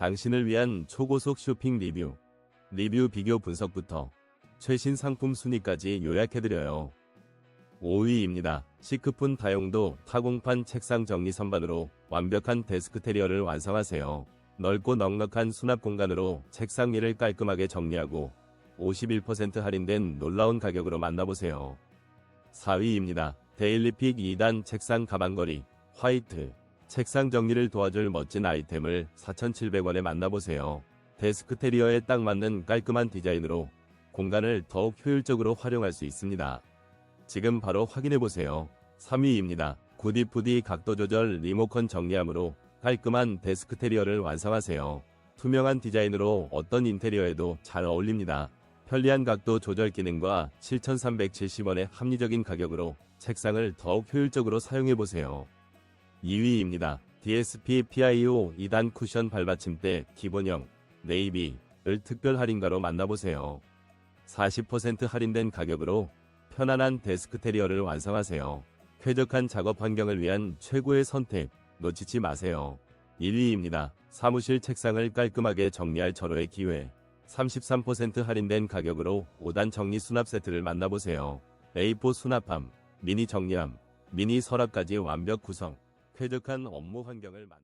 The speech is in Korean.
당신을 위한 초고속 쇼핑 리뷰, 리뷰 비교 분석부터 최신 상품 순위까지 요약해드려요. 5위입니다. 시크폰 다용도 타공판 책상 정리 선반으로 완벽한 데스크 테리어를 완성하세요. 넓고 넉넉한 수납 공간으로 책상 위를 깔끔하게 정리하고 51% 할인된 놀라운 가격으로 만나보세요. 4위입니다. 데일리픽 2단 책상 가방걸이 화이트 책상 정리를 도와줄 멋진 아이템을 4,700원에 만나보세요. 데스크 테리어에 딱 맞는 깔끔한 디자인으로 공간을 더욱 효율적으로 활용할 수 있습니다. 지금 바로 확인해보세요. 3위입니다. 구디푸디 각도 조절 리모컨 정리함으로 깔끔한 데스크 테리어를 완성하세요. 투명한 디자인으로 어떤 인테리어에도 잘 어울립니다. 편리한 각도 조절 기능과 7,370원의 합리적인 가격으로 책상을 더욱 효율적으로 사용해보세요. 2위입니다. DSP PIO 2단 쿠션 발받침대 기본형 네이비를 특별 할인가로 만나보세요. 40% 할인된 가격으로 편안한 데스크 테리어를 완성하세요. 쾌적한 작업 환경을 위한 최고의 선택 놓치지 마세요. 1위입니다. 사무실 책상을 깔끔하게 정리할 절호의 기회. 33% 할인된 가격으로 5단 정리 수납 세트를 만나보세요. A4 수납함, 미니 정리함, 미니 서랍까지 완벽 구성. 쾌적한 업무 환경을 만